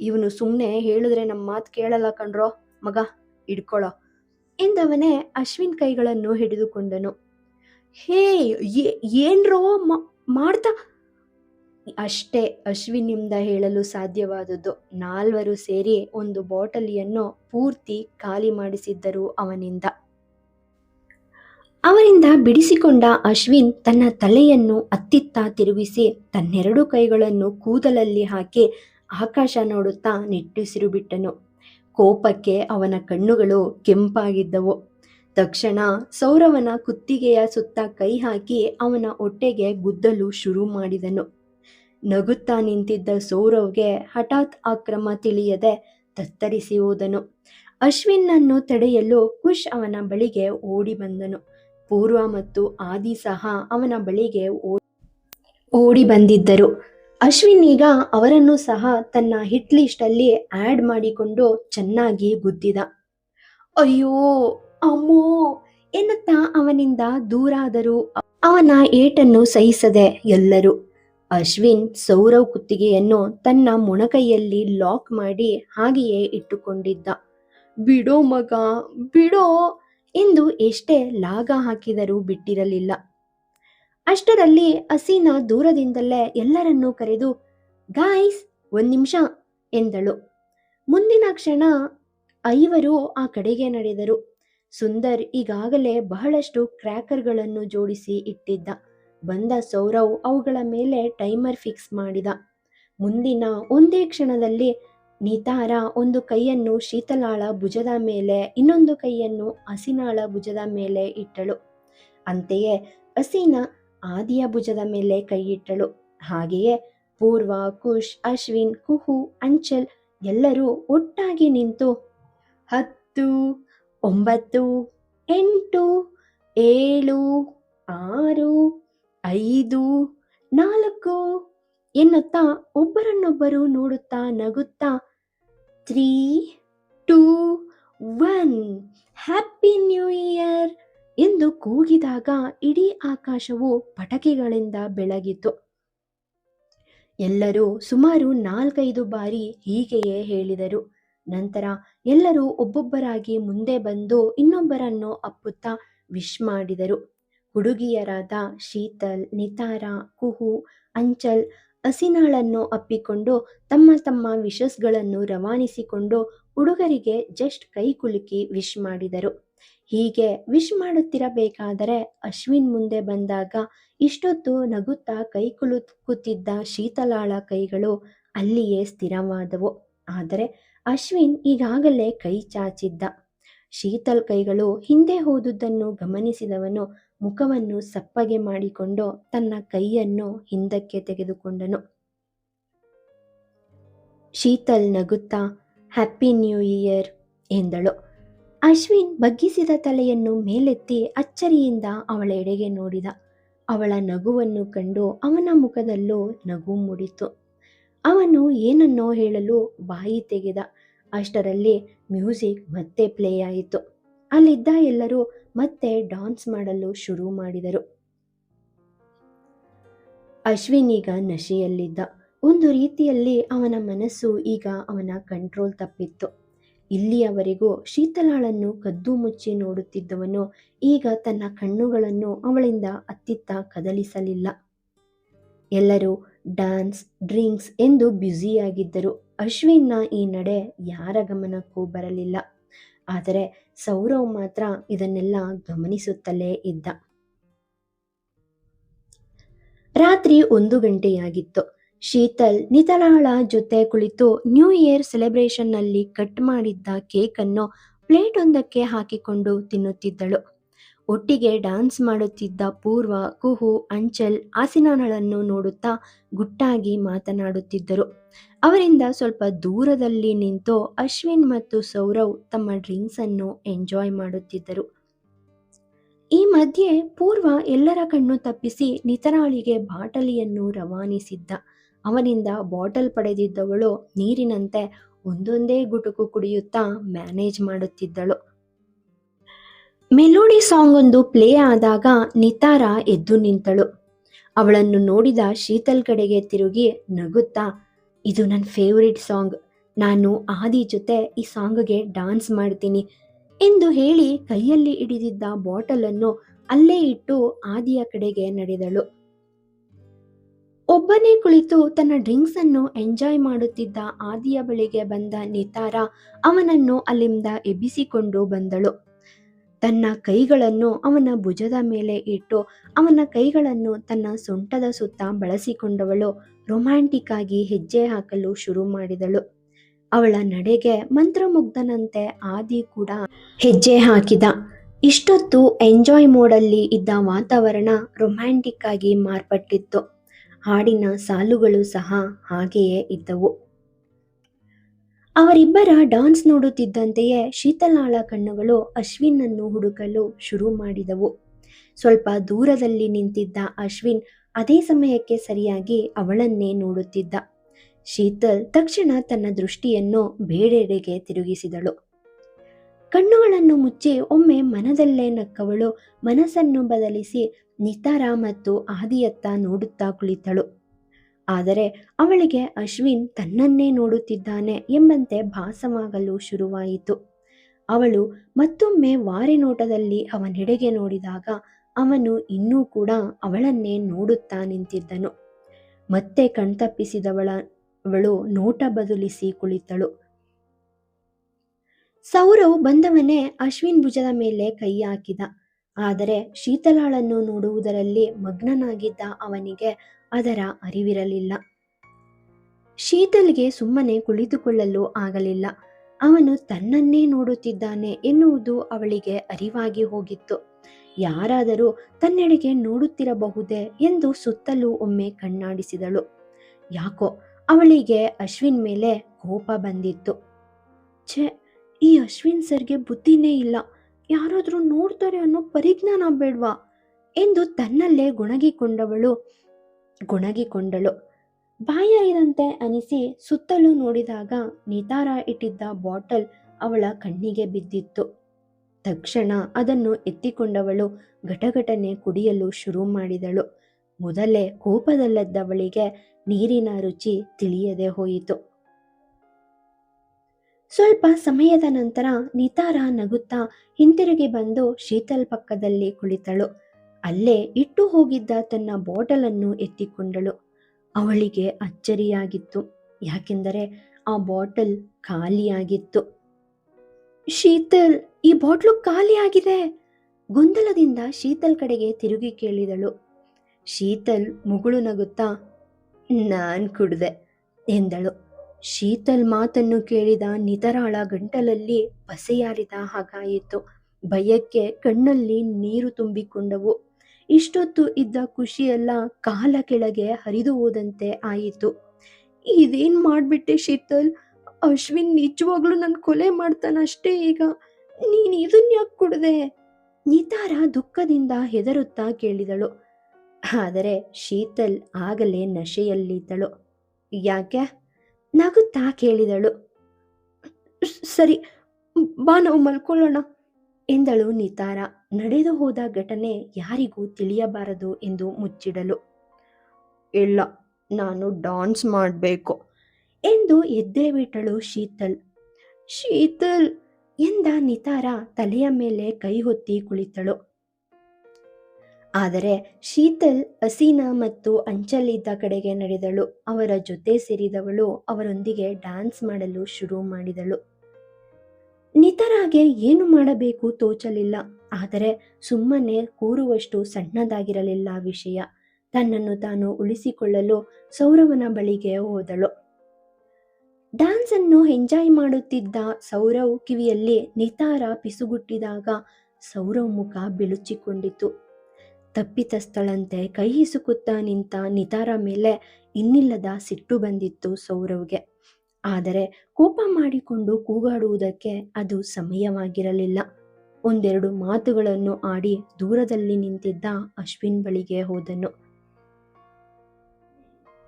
ಇವನು ಸುಮ್ಮನೆ ಹೇಳಿದ್ರೆ ನಮ್ಮ ಮಾತು ಕೇಳಲ್ಲ ಕಣ್ರೋ ಮಗ ಇಡ್ಕೊಳೋ ಎಂದವನೇ ಅಶ್ವಿನ್ ಕೈಗಳನ್ನು ಹಿಡಿದುಕೊಂಡನು. ಹೇ ಏನ್ರೋ ಮಾಡ್ತಾ? ಅಷ್ಟೇ ಅಶ್ವಿನಿಂದ ಹೇಳಲು ಸಾಧ್ಯವಾದದ್ದು. ನಾಲ್ವರು ಸೇರಿ ಒಂದು ಬಾಟಲಿಯನ್ನು ಪೂರ್ತಿ ಖಾಲಿ ಮಾಡಿಸಿದ್ದರು ಅವನಿಂದ. ಅವರಿಂದ ಬಿಡಿಸಿಕೊಂಡ ಅಶ್ವಿನ್ ತನ್ನ ತಲೆಯನ್ನು ಅತ್ತಿತ್ತ ತಿರುಗಿಸಿ ತನ್ನೆರಡು ಕೈಗಳನ್ನು ಕೂದಲಲ್ಲಿ ಹಾಕಿ ಆಕಾಶ ನೋಡುತ್ತಾ ನಿಟ್ಟುಸಿರು ಬಿಟ್ಟನು. ಕೋಪಕ್ಕೆ ಅವನ ಕಣ್ಣುಗಳು ಕೆಂಪಾಗಿದ್ದವು. ತಕ್ಷಣ ಸೌರವನ ಕುತ್ತಿಗೆಯ ಸುತ್ತ ಕೈ ಹಾಕಿ ಅವನ ಹೊಟ್ಟೆಗೆ ಗುದ್ದಲು ಶುರು ಮಾಡಿದನು. ನಗುತ್ತಾ ನಿಂತಿದ್ದ ಸೌರವ್ಗೆ ಹಠಾತ್ ಆಕ್ರಮ ತಿಳಿಯದೆ ತತ್ತರಿಸಿ ಹೋದನು. ಅಶ್ವಿನ್ನನ್ನು ತಡೆಯಲು ಕುಶ್ ಅವನ ಬಳಿಗೆ ಓಡಿ ಬಂದನು. ಪೂರ್ವ ಮತ್ತು ಆದಿ ಸಹ ಅವನ ಬಳಿಗೆ ಓಡಿ ಬಂದಿದ್ದರು. ಅಶ್ವಿನ್ ಈಗ ಅವರನ್ನು ಸಹ ತನ್ನ ಹಿಟ್ ಲಿಸ್ಟ್ ಅಲ್ಲಿ ಆಡ್ ಮಾಡಿಕೊಂಡು ಚೆನ್ನಾಗಿ ಗುದ್ದಿದ. ಅಯ್ಯೋ, ಅಮ್ಮೋ, ಎನ್ನುತ್ತಾ ಅವನಿಂದ ದೂರಾದರೂ ಅವನ ಏಟನ್ನು ಸಹಿಸದೆ ಎಲ್ಲರೂ. ಅಶ್ವಿನ್ ಸೌರವ್ ಕುತ್ತಿಗೆಯನ್ನು ತನ್ನ ಮೊಣಕೈಯಲ್ಲಿ ಲಾಕ್ ಮಾಡಿ ಹಾಗೆಯೇ ಇಟ್ಟುಕೊಂಡಿದ್ದ. ಬಿಡೋ ಮಗ, ಬಿಡೋ, ಎಂದು ಎಷ್ಟೇ ಲಾಗ ಹಾಕಿದರೂ ಬಿಟ್ಟಿರಲಿಲ್ಲ. ಅಷ್ಟರಲ್ಲಿ ಹಸೀನಾ ದೂರದಿಂದಲೇ ಎಲ್ಲರನ್ನೂ ಕರೆದು, ಗಾಯ್ಸ್, ಒಂದ್ ನಿಮಿಷ, ಎಂದಳು. ಮುಂದಿನ ಕ್ಷಣ ಐವರು ಆ ಕಡೆಗೆ ನಡೆದರು. ಸುಂದರ್ ಈಗಾಗಲೇ ಬಹಳಷ್ಟು ಕ್ರ್ಯಾಕರ್ಗಳನ್ನು ಜೋಡಿಸಿ ಇಟ್ಟಿದ್ದ. ಬಂದ ಸೌರವ್ ಅವುಗಳ ಮೇಲೆ ಟೈಮರ್ ಫಿಕ್ಸ್ ಮಾಡಿದ. ಮುಂದಿನ ಒಂದೇ ಕ್ಷಣದಲ್ಲಿ ನಿತಾರ ಒಂದು ಕೈಯನ್ನು ಶೀತಲಾಳ ಭುಜದ ಮೇಲೆ, ಇನ್ನೊಂದು ಕೈಯನ್ನು ಹಸಿನಾಳ ಭುಜದ ಮೇಲೆ ಇಟ್ಟಳು. ಅಂತೆಯೇ ಹಸೀನ ಆದಿಯ ಭುಜದ ಮೇಲೆ ಕೈಯಿಟ್ಟಳು. ಹಾಗೆಯೇ ಪೂರ್ವ, ಕುಶ್, ಅಶ್ವಿನ್, ಕುಹು, ಅಂಚಲ್ ಎಲ್ಲರೂ ಒಟ್ಟಾಗಿ ನಿಂತು ಹತ್ತು, ಒಂಬತ್ತು, ಎಂಟು, ಏಳು, ಆರು, ಐದು, ನಾಲ್ಕು ಎನ್ನುತ್ತಾ ಒಬ್ಬರನ್ನೊಬ್ಬರು ನೋಡುತ್ತಾ ನಗುತ್ತಾ, three, two, one, happy new year! ಎಂದು ಕೂಗಿದಾಗ ಇಡೀ ಆಕಾಶವು ಪಟಕಿಗಳಿಂದ ಬೆಳಗಿತು ಎಲ್ಲರೂ ಸುಮಾರು ನಾಲ್ಕೈದು ಬಾರಿ ಹೀಗೆಯೇ ಹೇಳಿದರು. ನಂತರ ಎಲ್ಲರೂ ಒಬ್ಬೊಬ್ಬರಾಗಿ ಮುಂದೆ ಬಂದು ಇನ್ನೊಬ್ಬರನ್ನು ಅಪ್ಪುತ್ತಾ ವಿಶ್ ಮಾಡಿದರು. ಹುಡುಗಿಯರಾದ ಶೀತಲ್, ನಿತಾರ, ಕುಹು, ಅಂಚಲ್ ಹಸಿನಾಳನ್ನು ಅಪ್ಪಿಕೊಂಡು ತಮ್ಮ ತಮ್ಮ ವಿಶಸ್ಗಳನ್ನು ರವಾನಿಸಿಕೊಂಡು ಹುಡುಗರಿಗೆ ಜಸ್ಟ್ ಕೈ ಕುಲುಕಿ ವಿಶ್ ಮಾಡಿದರು. ಹೀಗೆ ವಿಶ್ ಮಾಡುತ್ತಿರಬೇಕಾದರೆ ಅಶ್ವಿನ್ ಮುಂದೆ ಬಂದಾಗ ಇಷ್ಟೊತ್ತು ನಗುತ್ತಾ ಕೈ ಕುಲುಕುತ್ತಿದ್ದ ಶೀತಲಾಳ ಕೈಗಳು ಅಲ್ಲಿಯೇ ಸ್ಥಿರವಾದವು. ಆದರೆ ಅಶ್ವಿನ್ ಈಗಾಗಲೇ ಕೈ ಚಾಚಿದ್ದ. ಶೀತಲ್ ಕೈಗಳು ಹಿಂದೆ ಹೋದುದನ್ನು ಗಮನಿಸಿದವನು ಮುಖವನ್ನು ಸಪ್ಪಗೆ ಮಾಡಿಕೊಂಡು ತನ್ನ ಕೈಯನ್ನು ಹಿಂದಕ್ಕೆ ತೆಗೆದುಕೊಂಡನು. ಶೀತಲ್ ನಗುತ್ತಾ ಹ್ಯಾಪಿ ನ್ಯೂ ಇಯರ್ ಎಂದಳು. ಅಶ್ವಿನ್ ಬಗ್ಗಿಸಿದ ತಲೆಯನ್ನು ಮೇಲೆತ್ತಿ ಅಚ್ಚರಿಯಿಂದ ಅವಳ ಎಡೆಗೆ ನೋಡಿದ. ಅವಳ ನಗುವನ್ನು ಕಂಡು ಅವನ ಮುಖದಲ್ಲೂ ನಗು ಮೂಡಿತು. ಅವನು ಏನನ್ನೋ ಹೇಳಲು ಬಾಯಿ ತೆಗೆದ. ಅಷ್ಟರಲ್ಲಿ ಮ್ಯೂಸಿಕ್ ಮತ್ತೆ ಪ್ಲೇ ಆಯಿತು. ಅಲ್ಲಿದ್ದ ಎಲ್ಲರೂ ಮತ್ತೆ ಡಾನ್ಸ್ ಮಾಡಲು ಶುರು ಮಾಡಿದರು. ಅಶ್ವಿನ್ ಈಗ ನಶೆಯಲ್ಲಿದ್ದ ಒಂದು ರೀತಿಯಲ್ಲಿ ಅವನ ಮನಸ್ಸು ಈಗ ಅವನ ಕಂಟ್ರೋಲ್ ತಪ್ಪಿತ್ತು. ಇಲ್ಲಿಯವರೆಗೂ ಶೀತಲಾಳನ್ನು ಕದ್ದು ಮುಚ್ಚಿ ನೋಡುತ್ತಿದ್ದವನು ಈಗ ತನ್ನ ಕಣ್ಣುಗಳನ್ನು ಅವಳಿಂದ ಅತ್ತಿತ್ತ ಕದಲಿಸಲಿಲ್ಲ. ಎಲ್ಲರೂ ಡ್ಯಾನ್ಸ್ ಡ್ರಿಂಕ್ಸ್ ಎಂದು ಬ್ಯುಸಿಯಾಗಿದ್ದರು. ಅಶ್ವಿನ್ನ ಈ ನಡೆ ಯಾರ ಗಮನಕ್ಕೂ ಬರಲಿಲ್ಲ. ಆದರೆ ಸೌರವ್ ಮಾತ್ರ ಇದನ್ನೆಲ್ಲ ಗಮನಿಸುತ್ತಲೇ ಇದ್ದ. ರಾತ್ರಿ ಒಂದು ಗಂಟೆಯಾಗಿತ್ತು. ಶೀತಲ್, ನಿತಲಾಳ ಜೊತೆ ಕುಳಿತು ನ್ಯೂ ಇಯರ್ ಸೆಲೆಬ್ರೇಷನ್ನಲ್ಲಿ ಕಟ್ ಮಾಡಿದ್ದ ಕೇಕನ್ನು ಪ್ಲೇಟ್ ಒಂದಕ್ಕೆ ಹಾಕಿಕೊಂಡು ತಿನ್ನುತ್ತಿದ್ದಳು. ಒಟ್ಟಿಗೆ ಡ್ಯಾನ್ಸ್ ಮಾಡುತ್ತಿದ್ದ ಪೂರ್ವ, ಕುಹು, ಅಂಚಲ್ ಆಸಿನಾನಳನ್ನು ನೋಡುತ್ತಾ ಗುಟ್ಟಾಗಿ ಮಾತನಾಡುತ್ತಿದ್ದರು. ಅವರಿಂದ ಸ್ವಲ್ಪ ದೂರದಲ್ಲಿ ನಿಂತು ಅಶ್ವಿನ್ ಮತ್ತು ಸೌರವ್ ತಮ್ಮ ಡ್ರಿಂಕ್ಸ್ ಅನ್ನು ಎಂಜಾಯ್ ಮಾಡುತ್ತಿದ್ದರು. ಈ ಮಧ್ಯೆ ಪೂರ್ವ ಎಲ್ಲರ ಕಣ್ಣು ತಪ್ಪಿಸಿ ನಿತರಾಳಿಗೆ ಬಾಟಲಿಯನ್ನು ರವಾನಿಸಿದ್ದ. ಅವನಿಂದ ಬಾಟಲ್ ಪಡೆದಿದ್ದವಳು ನೀರಿನಂತೆ ಒಂದೊಂದೇ ಗುಟುಕು ಕುಡಿಯುತ್ತಾ ಮ್ಯಾನೇಜ್ ಮಾಡುತ್ತಿದ್ದಳು. ಮೆಲೋಡಿ ಸಾಂಗ್ ಒಂದು ಪ್ಲೇ ಆದಾಗ ನಿತಾರ ಎದ್ದು ನಿಂತಳು. ಅವಳನ್ನು ನೋಡಿದ ಶೀತಲ್ ಕಡೆಗೆ ತಿರುಗಿ ನಗುತ್ತಾ ಇದು ನನ್ನ ಫೇವರಿಟ್ ಸಾಂಗ್ ನಾನು ಆದಿ ಜೊತೆ ಈ ಸಾಂಗ್ಗೆ ಡಾನ್ಸ್ ಮಾಡ್ತೀನಿ ಎಂದು ಹೇಳಿ ಕೈಯಲ್ಲಿ ಹಿಡಿದಿದ್ದ ಬಾಟಲನ್ನು ಅಲ್ಲೇ ಇಟ್ಟು ಆದಿಯ ಕಡೆಗೆ ನಡೆದಳು. ಒಬ್ಬನೇ ಕುಳಿತು ತನ್ನ ಡ್ರಿಂಕ್ಸ್ ಅನ್ನು ಎಂಜಾಯ್ ಮಾಡುತ್ತಿದ್ದ ಆದಿಯ ಬಳಿಗೆ ಬಂದ ನಿತಾರ ಅವನನ್ನು ಅಲ್ಲಿಂದ ಎಬ್ಬಿಸಿಕೊಂಡು ಬಂದಳು. ತನ್ನ ಕೈಗಳನ್ನು ಅವನ ಭುಜದ ಮೇಲೆ ಇಟ್ಟು ಅವನ ಕೈಗಳನ್ನು ತನ್ನ ಸೊಂಟದ ಸುತ್ತ ಬಳಸಿಕೊಂಡವಳು. ರೊಮ್ಯಾಂಟಿಕ್ ಆಗಿ ಹೆಜ್ಜೆ ಹಾಕಲು ಶುರು ಮಾಡಿದಳು. ಅವಳ ನಡೆಗೆ ಮಂತ್ರಮುಗ್ಧನಂತೆ ಆದಿ ಕೂಡ ಹೆಜ್ಜೆ ಹಾಕಿದ. ಇಷ್ಟೊತ್ತು ಎಂಜಾಯ್ ಮೋಡಲ್ಲಿ ಇದ್ದ ವಾತಾವರಣ ರೊಮ್ಯಾಂಟಿಕ್ ಆಗಿ ಮಾರ್ಪಟ್ಟಿತ್ತು. ಹಾಡಿನ ಸಾಲುಗಳು ಸಹ ಹಾಗೆಯೇ ಇದ್ದವು. ಅವರಿಬ್ಬರ ಡಾನ್ಸ್ ನೋಡುತ್ತಿದ್ದಂತೆಯೇ ಶೀತಲಾಳ ಕಣ್ಣುಗಳು ಅಶ್ವಿನ್ನನ್ನು ಹುಡುಕಲು ಶುರು ಮಾಡಿದವು. ಸ್ವಲ್ಪ ದೂರದಲ್ಲಿ ನಿಂತಿದ್ದ ಅಶ್ವಿನ್ ಅದೇ ಸಮಯಕ್ಕೆ ಸರಿಯಾಗಿ ಅವಳನ್ನೇ ನೋಡುತ್ತಿದ್ದ. ಶೀತಲ್ ತಕ್ಷಣ ತನ್ನ ದೃಷ್ಟಿಯನ್ನು ಬೇರೆಡೆಗೆ ತಿರುಗಿಸಿದಳು. ಕಣ್ಣುಗಳನ್ನು ಮುಚ್ಚಿ ಒಮ್ಮೆ ಮನದಲ್ಲೇ ನಕ್ಕವಳು, ಮನಸ್ಸನ್ನು ಬದಲಿಸಿ ನಿತಾರ ಮತ್ತು ಆದಿಯತ್ತ ನೋಡುತ್ತಾ ಕುಳಿತಳು. ಆದರೆ ಅವಳಿಗೆ ಅಶ್ವಿನ್ ತನ್ನನ್ನೇ ನೋಡುತ್ತಿದ್ದಾನೆ ಎಂಬಂತೆ ಭಾಸವಾಗಲು ಶುರುವಾಯಿತು. ಅವಳು ಮತ್ತೊಮ್ಮೆ ವಾರೆ ನೋಟದಲ್ಲಿ ಅವನೆಡೆಗೆ ನೋಡಿದಾಗ ಅವನು ಇನ್ನೂ ಕೂಡ ಅವಳನ್ನೇ ನೋಡುತ್ತಾ ನಿಂತಿದ್ದನು. ಮತ್ತೆ ಕಣ್ತಪ್ಪಿಸಿದವಳ ಅವಳು ನೋಟ ಬದಲಿಸಿ ಕುಳಿತಳು. ಸೌರವ್ ಬಂದವನೇ ಅಶ್ವಿನ್ ಭುಜದ ಮೇಲೆ ಕೈ ಹಾಕಿದ. ಆದರೆ ಶೀತಲಾಳನ್ನು ನೋಡುವುದರಲ್ಲಿ ಮಗ್ನನಾಗಿದ್ದ ಅವನಿಗೆ ಅದರ ಅರಿವಿರಲಿಲ್ಲ. ಶೀತಲ್ಗೆ ಸುಮ್ಮನೆ ಕುಳಿತುಕೊಳ್ಳಲು ಆಗಲಿಲ್ಲ. ಅವನು ತನ್ನನ್ನೇ ನೋಡುತ್ತಿದ್ದಾನೆ ಎನ್ನುವುದು ಅವಳಿಗೆ ಅರಿವಾಗಿ ಹೋಗಿತ್ತು. ಯಾರಾದರೂ ತನ್ನೆಡೆಗೆ ನೋಡುತ್ತಿರಬಹುದೇ ಎಂದು ಸುತ್ತಲೂ ಒಮ್ಮೆ ಕಣ್ಣಾಡಿಸಿದಳು. ಯಾಕೋ ಅವಳಿಗೆ ಅಶ್ವಿನ್ ಮೇಲೆ ಕೋಪ ಬಂದಿತ್ತು. ಛೆ, ಈ ಅಶ್ವಿನ್ ಸರ್ಗೆ ಬುದ್ಧಿನೇ ಇಲ್ಲ. ಯಾರಾದರೂ ನೋಡ್ತಾರೆ ಅನ್ನೋ ಪರಿಜ್ಞಾನ ಬೇಡ್ವಾ ಎಂದು ತನ್ನಲ್ಲೇ ಗುಣಗಿಕೊಂಡವಳು, ಗುಣಗಿಕೊಂಡಳು. ಬಾಯಾಯಿದಂತೆ ಅನಿಸಿ ಸುತ್ತಲೂ ನೋಡಿದಾಗ ನಿತಾರ ಇಟ್ಟಿದ್ದ ಬಾಟಲ್ ಅವಳ ಕಣ್ಣಿಗೆ ಬಿದ್ದಿತ್ತು. ತಕ್ಷಣ ಅದನ್ನು ಎತ್ತಿಕೊಂಡವಳು ಘಟಘಟನೆ ಕುಡಿಯಲು ಶುರು ಮಾಡಿದಳು. ಮೊದಲೇ ಕೋಪದಲ್ಲಿದ್ದವಳಿಗೆ ನೀರಿನ ರುಚಿ ತಿಳಿಯದೆ ಹೋಯಿತು. ಸ್ವಲ್ಪ ಸಮಯದ ನಂತರ ನಿತಾರ ನಗುತ್ತಾ ಹಿಂತಿರುಗಿ ಬಂದು ಶೀತಲ್ ಪಕ್ಕದಲ್ಲಿ ಕುಳಿತಳು. ಅಲ್ಲೇ ಇಟ್ಟು ಹೋಗಿದ್ದ ತನ್ನ ಬಾಟಲನ್ನು ಎತ್ತಿಕೊಂಡಳು. ಅವಳಿಗೆ ಅಚ್ಚರಿಯಾಗಿತ್ತು. ಯಾಕೆಂದರೆ ಆ ಬಾಟಲ್ ಖಾಲಿಯಾಗಿತ್ತು. ಶೀತಲ್ ಈ ಬಾಟ್ಲು ಖಾಲಿಯಾಗಿದೆ ಗೊಂದಲದಿಂದ ಶೀತಲ್ ಕಡೆಗೆ ತಿರುಗಿ ಕೇಳಿದಳು. ಶೀತಲ್ ಮುಗುಳು ನಗುತ್ತಾ, ನಾನ್ ಕುಡ್ದೆ, ಎಂದಳು. ಶೀತಲ್ ಮಾತನ್ನು ಕೇಳಿದ ನಿತರಾಳ ಗಂಟಲಲ್ಲಿ ಬಸೆಯಾರಿದ ಹಾಗಾಯಿತು ಭಯಕ್ಕೆ ಕಣ್ಣಲ್ಲಿ ನೀರು ತುಂಬಿಕೊಂಡವು. ಇಷ್ಟೊತ್ತು ಇದ್ದ ಖುಷಿಯೆಲ್ಲ ಕಾಲ ಕೆಳಗೆ ಹರಿದು ಹೋದಂತೆ ಆಯಿತು. ಇದೇನ್ ಮಾಡ್ಬಿಟ್ಟೆ ಶೀತಲ್? ಅಶ್ವಿನ್ ನಿಜವಾಗ್ಲೂ ನನ್ ಕೊಲೆ ಮಾಡ್ತಾನಷ್ಟೇ ಈಗ. ನೀನ್ ಇದನ್ಯಾಕೆ ಕುಡ್ದೆ? ನಿತಾರ ದುಃಖದಿಂದ ಹೆದರುತ್ತಾ ಕೇಳಿದಳು. ಆದರೆ ಶೀತಲ್ ಆಗಲೇ ನಶೆಯಲ್ಲಿದ್ದಳು. ಯಾಕೆ? ನಗುತ್ತಾ ಕೇಳಿದಳು. ಸರಿ, ಬಾ ನಾವು ಮಲ್ಕೊಳ್ಳೋಣ ಎಂದಳು ನಿತಾರ. ನಡೆದು ಹೋದ ಘಟನೆ ಯಾರಿಗೂ ತಿಳಿಯಬಾರದು ಎಂದು ಮುಚ್ಚಿಡಲು. ಇಲ್ಲ, ನಾನು ಡಾನ್ಸ್ ಮಾಡಬೇಕು ಎಂದು ಎದ್ದೇ ಬಿಟ್ಟಳು ಶೀತಲ್. ಶೀತಲ್ ಎಂದ ನಿತಾರ ತಲೆಯ ಮೇಲೆ ಕೈ ಹೊತ್ತಿ ಕುಳಿತಳು. ಆದರೆ ಶೀತಲ್ ಅಸೀನಾ ಮತ್ತು ಅಂಚಲಿದ್ದ ಕಡೆಗೆ ನಡೆದಳು. ಅವರ ಜೊತೆ ಸೇರಿದವಳು ಅವರೊಂದಿಗೆ ಡ್ಯಾನ್ಸ್ ಮಾಡಲು ಶುರು ಮಾಡಿದಳು. ನಿತರಾಗೆ ಏನು ಮಾಡಬೇಕು ತೋಚಲಿಲ್ಲ. ಆದರೆ ಸುಮ್ಮನೆ ಕೂರುವಷ್ಟು ಸಣ್ಣದಾಗಿರಲಿಲ್ಲ ವಿಷಯ. ತನ್ನನ್ನು ತಾನು ಉಳಿಸಿಕೊಳ್ಳಲು ಸೌರವನ ಬಳಿಗೆ ಹೋದಳು. ಡ್ಯಾನ್ಸ್ ಅನ್ನು ಎಂಜಾಯ್ ಮಾಡುತ್ತಿದ್ದ ಸೌರವ್ ಕಿವಿಯಲ್ಲಿ ನಿತಾರ ಪಿಸುಗುಟ್ಟಿದಾಗ ಸೌರವ್ ಮುಖ ಬಿಳುಚಿಕೊಂಡಿತು. ತಪ್ಪಿತಸ್ಥಳಂತೆ ಕೈ ಹಿಸುಕುತ್ತಾ ನಿಂತ ನಿತಾರ ಮೇಲೆ ಇನ್ನಿಲ್ಲದ ಸಿಟ್ಟು ಬಂದಿತ್ತು ಸೌರವ್ಗೆ. ಆದರೆ ಕೋಪ ಮಾಡಿಕೊಂಡು ಕೂಗಾಡುವುದಕ್ಕೆ ಅದು ಸಮಯವಾಗಿರಲಿಲ್ಲ. ಒಂದೆರಡು ಮಾತುಗಳನ್ನು ಆಡಿ ದೂರದಲ್ಲಿ ನಿಂತಿದ್ದ ಅಶ್ವಿನ್ ಬಳಿಗೆ ಹೋದನು.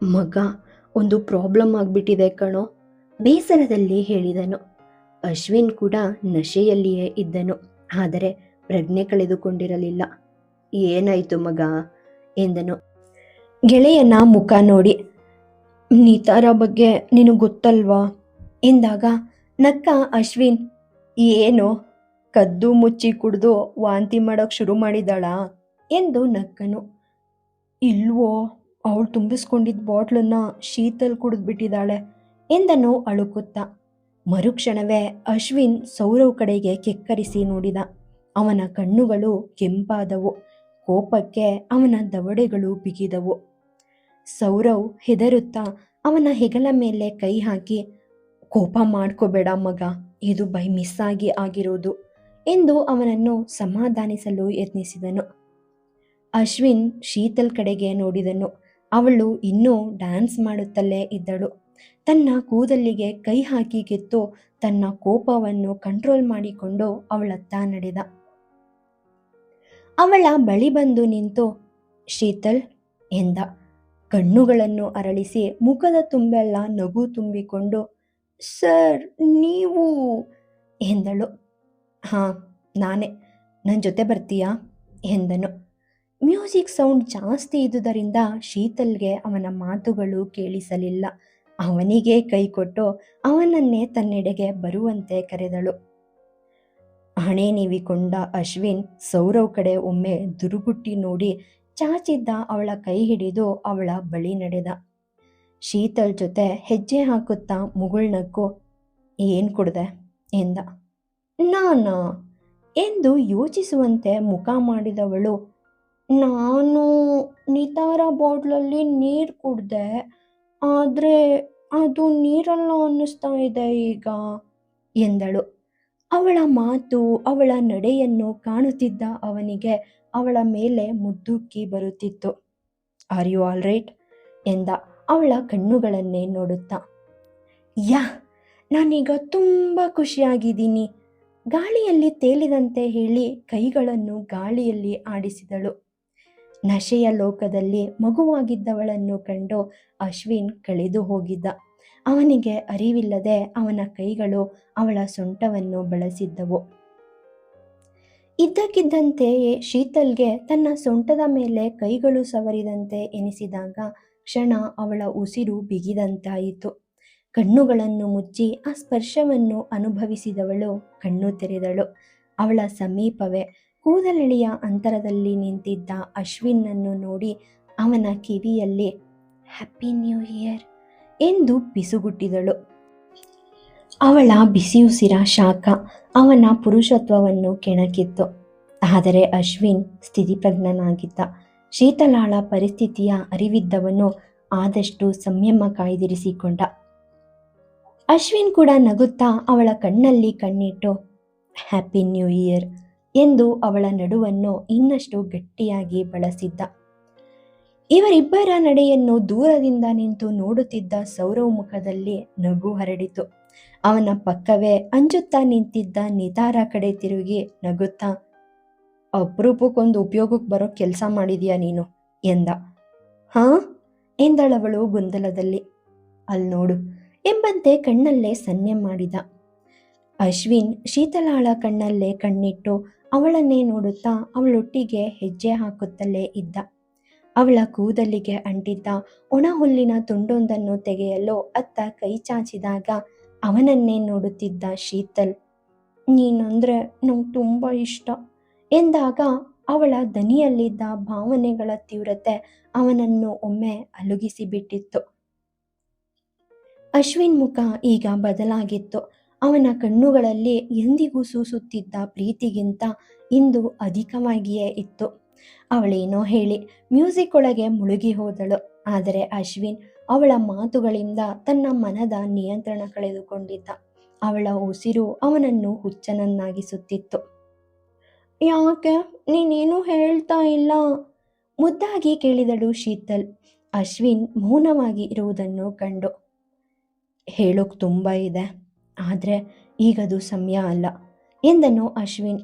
ಮಗ, ಒಂದು ಪ್ರಾಬ್ಲಮ್ ಆಗ್ಬಿಟ್ಟಿದೆ ಕಣೋ. ಬೇಸರದಲ್ಲಿ ಹೇಳಿದನು. ಅಶ್ವಿನ್ ಕೂಡ ನಶೆಯಲ್ಲಿಯೇ ಇದ್ದನು. ಆದರೆ ಪ್ರಜ್ಞೆ ಕಳೆದುಕೊಂಡಿರಲಿಲ್ಲ. ಏನಾಯ್ತು ಮಗ? ಎಂದನು. ಗೆಳೆಯನ ಮುಖ ನೋಡಿ. ನೀತಾರ ಬಗ್ಗೆ ನಿನಗೆ ಗೊತ್ತಲ್ವಾ? ಎಂದಾಗ, ನಕ್ಕ ಅಶ್ವಿನ್, ಏನು? ಕದ್ದು ಮುಚ್ಚಿ ಕುಡಿದು ವಾಂತಿ ಮಾಡೋಕೆ ಶುರು ಮಾಡಿದಾಳಾ ಎಂದು ನಕ್ಕನು. ಇಲ್ವೋ, ಅವಳು ತುಂಬಿಸ್ಕೊಂಡಿದ್ದ ಬಾಟ್ಲನ್ನ ಶೀತಲ್ ಕುಡಿದ್ಬಿಟ್ಟಿದ್ದಾಳೆ. ಎಂದನು ಅಳುಕುತ್ತ. ಮರುಕ್ಷಣವೇ ಅಶ್ವಿನ್ ಸೌರವ್ ಕಡೆಗೆ ಕೆಕ್ಕರಿಸಿ ನೋಡಿದ. ಅವನ ಕಣ್ಣುಗಳು ಕೆಂಪಾದವು. ಕೋಪಕ್ಕೆ ಅವನ ದವಡೆಗಳು ಬಿಗಿದವು. ಸೌರವ್ ಹೆದರುತ್ತಾ ಅವನ ಹೆಗಲ ಮೇಲೆ ಕೈ ಹಾಕಿ, ಕೋಪ ಮಾಡ್ಕೋಬೇಡ ಮಗ, ಇದು ಬೈ ಮಿಸ್ ಆಗಿ ಆಗಿರೋದು ಎಂದು ಅವನನ್ನು ಸಮಾಧಾನಿಸಲು ಯತ್ನಿಸಿದನು. ಅಶ್ವಿನ್ ಶೀತಲ್ ಕಡೆಗೆ ನೋಡಿದನು. ಅವಳು ಇನ್ನೂ ಡ್ಯಾನ್ಸ್ ಮಾಡುತ್ತಲೇ ಇದ್ದಳು. ತನ್ನ ಕೂದಲಿಗೆ ಕೈ ಹಾಕಿ ಗೆದ್ದು ತನ್ನ ಕೋಪವನ್ನು ಕಂಟ್ರೋಲ್ ಮಾಡಿಕೊಂಡು ಅವಳತ್ತ ನಡೆದ. ಅವಳ ಬಳಿ ಬಂದು ನಿಂತು, ಶೀತಲ್, ಎಂದ. ಕಣ್ಣುಗಳನ್ನು ಅರಳಿಸಿ ಮುಖದ ತುಂಬೆಲ್ಲ ನಗು ತುಂಬಿಕೊಂಡು, ಸರ್, ನೀವು, ಎಂದಳು. ಹಾ, ನಾನೇ. ನನ್ನ ಜೊತೆ ಬರ್ತೀಯಾ? ಎಂದನು. ಮ್ಯೂಸಿಕ್ ಸೌಂಡ್ ಜಾಸ್ತಿ ಇದ್ದುದರಿಂದ ಶೀತಲ್ಗೆ ಅವನ ಮಾತುಗಳು ಕೇಳಿಸಲಿಲ್ಲ. ಅವನಿಗೆ ಕೈ ಕೊಟ್ಟು ಅವನನ್ನೇ ತನ್ನೆಡೆಗೆ ಬರುವಂತೆ ಕರೆದಳು. ಹಣೆ ನೀವಿಕೊಂಡ ಅಶ್ವಿನ್ ಸೌರವ್ ಕಡೆ ಒಮ್ಮೆ ದುರುಗುಟ್ಟಿ ನೋಡಿ ಚಾಚಿದ್ದ ಅವಳ ಕೈ ಹಿಡಿದು ಅವಳ ಬಳಿ ನಡೆದ. ಶೀತಲ್ ಜೊತೆ ಹೆಜ್ಜೆ ಹಾಕುತ್ತಾ ಮುಗುಳ್ನಕ್ಕು ಏನ್ ಕುಡ್ದೆ? ಎಂದ. ನಾನಾ? ಎಂದು ಯೋಚಿಸುವಂತೆ ಮುಖ ಮಾಡಿದವಳು. ನಾನು ನಿತಾರ ಬಾಟ್ಲಲ್ಲಿ ನೀರು ಕುಡ್ದೆ. ಆದರೆ ಅದು ನೀರಲ್ಲ ಅನ್ನಿಸ್ತಾ ಇದೆ ಈಗ, ಎಂದಳು. ಅವಳ ಮಾತು, ಅವಳ ನಡೆಯನ್ನು ಕಾಣುತ್ತಿದ್ದ ಅವನಿಗೆ ಅವಳ ಮೇಲೆ ಮುದ್ದುಕ್ಕಿ ಬರುತ್ತಿತ್ತು. ಆರ್ ಯು ಆಲ್ ರೈಟ್ ಎಂದ ಅವಳ ಕಣ್ಣುಗಳನ್ನೇ ನೋಡುತ್ತಾ. ಯಾ, ನಾನೀಗ ತುಂಬ ಖುಷಿಯಾಗಿದ್ದೀನಿ, ಗಾಳಿಯಲ್ಲಿ ತೇಲಿದಂತೆ ಹೇಳಿ ಕೈಗಳನ್ನು ಗಾಳಿಯಲ್ಲಿ ಆಡಿಸಿದಳು. ನಶೆಯ ಲೋಕದಲ್ಲಿ ಮಗುವಾಗಿದ್ದವಳನ್ನು ಕಂಡು ಅಶ್ವಿನ್ ಕಳೆದು ಹೋಗಿದ್ದ. ಅವನಿಗೆ ಅರಿವಿಲ್ಲದೆ ಅವನ ಕೈಗಳು ಅವಳ ಸೊಂಟವನ್ನು ಬಳಸಿದ್ದವು. ಇದ್ದಕ್ಕಿದ್ದಂತೆಯೇ ಶೀತಲ್ಗೆ ತನ್ನ ಸೊಂಟದ ಮೇಲೆ ಕೈಗಳು ಸವರಿದಂತೆ ಎನಿಸಿದಾಗ ಕ್ಷಣ ಅವಳ ಉಸಿರು ಬಿಗಿದಂತಾಯಿತು. ಕಣ್ಣುಗಳನ್ನು ಮುಚ್ಚಿ ಆ ಸ್ಪರ್ಶವನ್ನು ಅನುಭವಿಸಿದವಳು ಕಣ್ಣು ತೆರೆದಳು. ಅವಳ ಸಮೀಪವೇ ಕೂದಲೆಳೆಯ ಅಂತರದಲ್ಲಿ ನಿಂತಿದ್ದ ಅಶ್ವಿನ್ನನ್ನು ನೋಡಿ ಅವನ ಕಿವಿಯಲ್ಲಿ ಹ್ಯಾಪಿ ನ್ಯೂ ಇಯರ್ ಎಂದು ಬಿಸುಗುಟ್ಟಿದಳು. ಅವಳ ಬಿಸಿಯುಸಿರ ಶಾಖ ಅವನ ಪುರುಷತ್ವವನ್ನು ಕೆಣಕಿತ್ತು. ಆದರೆ ಅಶ್ವಿನ್ ಸ್ಥಿತಿಪ್ರಜ್ಞನಾಗಿದ್ದ. ಶೀತಲಾಳ ಪರಿಸ್ಥಿತಿಯ ಅರಿವಿದ್ದವನು ಆದಷ್ಟು ಸಂಯಮ ಕಾಯ್ದಿರಿಸಿಕೊಂಡ. ಅಶ್ವಿನ್ ಕೂಡ ನಗುತ್ತಾ ಅವಳ ಕಣ್ಣಲ್ಲಿ ಕಣ್ಣಿಟ್ಟು ಹ್ಯಾಪಿ ನ್ಯೂ ಇಯರ್ ಎಂದು ಅವಳ ನಡುವನ್ನು ಇನ್ನಷ್ಟು ಗಟ್ಟಿಯಾಗಿ ಬಳಸಿದ್ದ. ಇವರಿಬ್ಬರ ನಡೆಯನ್ನು ದೂರದಿಂದ ನಿಂತು ನೋಡುತ್ತಿದ್ದ ಸೌರವ್ ಮುಖದಲ್ಲಿ ನಗು ಹರಡಿತು. ಅವನ ಪಕ್ಕವೇ ಅಂಜುತ್ತಾ ನಿಂತಿದ್ದ ನಿತಾರ ಕಡೆ ತಿರುಗಿ ನಗುತ್ತಾ, ಅಪರೂಪಕ್ಕೊಂದು ಉಪಯೋಗಕ್ಕೆ ಬರೋ ಕೆಲಸ ಮಾಡಿದೀಯಾ ನೀನು? ಎಂದ. ಹಾ? ಎಂದಳವಳು ಗೊಂದಲದಲ್ಲಿ. ಅಲ್ಲಿ ನೋಡು, ಎಂಬಂತೆ ಕಣ್ಣಲ್ಲೇ ಸನ್ನೆ ಮಾಡಿದ. ಅಶ್ವಿನ್ ಶೀತಲಾಳ ಕಣ್ಣಲ್ಲೇ ಕಣ್ಣಿಟ್ಟು ಅವಳನ್ನೇ ನೋಡುತ್ತಾ ಅವಳೊಟ್ಟಿಗೆ ಹೆಜ್ಜೆ ಹಾಕುತ್ತಲೇ ಇದ್ದ. ಅವಳ ಕೂದಲಿಗೆ ಅಂಟಿದ್ದ ಒಣ ಹುಲ್ಲಿನ ತುಂಡೊಂದನ್ನು ತೆಗೆಯಲು ಅತ್ತ ಕೈ ಚಾಚಿದಾಗ ಅವನನ್ನೇ ನೋಡುತ್ತಿದ್ದ ಶೀತಲ್, ನೀನಂದ್ರೆ ನಂಗೆ ತುಂಬ ಇಷ್ಟ ಎಂದಾಗ ಅವಳ ದನಿಯಲ್ಲಿದ್ದ ಭಾವನೆಗಳ ತೀವ್ರತೆ ಅವನನ್ನು ಒಮ್ಮೆ ಅಲುಗಿಸಿ ಬಿಟ್ಟಿತ್ತು ಅಶ್ವಿನ್ ಮುಖ ಈಗ ಬದಲಾಗಿತ್ತು. ಅವನ ಕಣ್ಣುಗಳಲ್ಲಿ ಎಂದಿಗೂ ಸೂಸುತ್ತಿದ್ದ ಪ್ರೀತಿಗಿಂತ ಇಂದು ಅಧಿಕವಾಗಿಯೇ ಇತ್ತು. ಅವಳೇನೋ ಹೇಳಿ ಮ್ಯೂಸಿಕ್ ಒಳಗೆ ಮುಳುಗಿ ಹೋದಳು. ಆದರೆ ಅಶ್ವಿನ್ ಅವಳ ಮಾತುಗಳಿಂದ ತನ್ನ ಮನದ ನಿಯಂತ್ರಣ ಕಳೆದುಕೊಂಡಿದ್ದ. ಅವಳ ಉಸಿರು ಅವನನ್ನು ಹುಚ್ಚನನ್ನಾಗಿಸುತ್ತಿತ್ತು. ಯಾಕೆ? ನೀನೇನು ಹೇಳ್ತಾ ಇಲ್ಲ? ಮುದ್ದಾಗಿ ಕೇಳಿದಳು ಶೀತಲ್. ಅಶ್ವಿನ್ ಮೌನವಾಗಿ ಇರುವುದನ್ನು ಕಂಡು. ಹೇಳೋಕ್ ತುಂಬ ಇದೆ. ಆದರೆ ಈಗದು ಸಮಯ ಅಲ್ಲ. ಎಂದನು ಅಶ್ವಿನ್.